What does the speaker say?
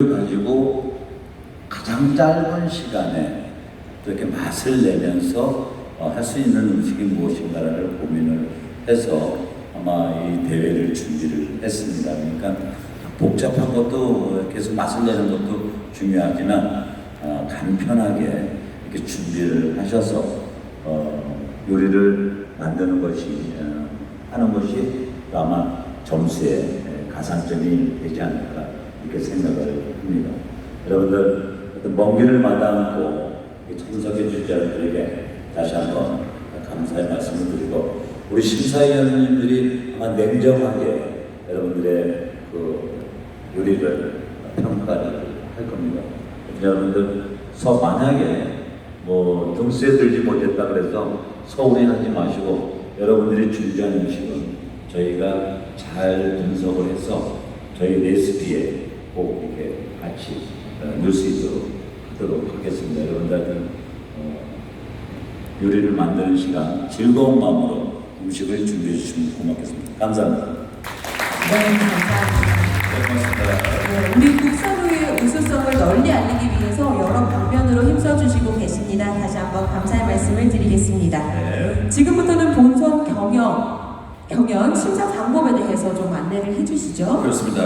가지고 가장 짧은 시간에 또 이렇게 맛을 내면서 어, 할수 있는 음식이 무엇인가를 고민을 해서 아마 이 대회를 준비를 했습니다. 그러니까 복잡한 것도 계속 맛을 내는 것도 중요하지만 어, 간편하게 이렇게 준비를 하셔서 어, 요리를 만드는 것이 어, 하는 것이 아마 점수에 가산점이 되지 않을까 이렇게 생각을 합니다. 여러분들 어떤 먼 길을 마다않고 참석해 주신 여러분들에게 다시 한번 감사의 말씀을 드리고 우리 심사위원님들이 아마 냉정하게 여러분들의 그 요리를 평가를 할 겁니다. 여러분들 서 만약에 뭐 등수에 들지 못했다 그래서 서운해하지 마시고 여러분들이 준비한 음식은 저희가 잘 분석을 해서 저희 레시피에 꼭 이렇게 같이 어, 넣을 수 있도록 하도록 하겠습니다. 여러분들 어, 요리를 만드는 시간 즐거운 마음으로 음식을 준비해 주시면 고맙겠습니다. 감사합니다. 네, 감사합니다. 네. 네, 우리 국산우유의 우수성을 널리 알리기 위해서 여러 방면으로 힘써주시고 계십니다. 다시 한번 감사의 말씀을 드리겠습니다. 네. 지금부터는 본선 경영, 경연 심사 방법에 대해서 좀 안내를 해주시죠. 그렇습니다.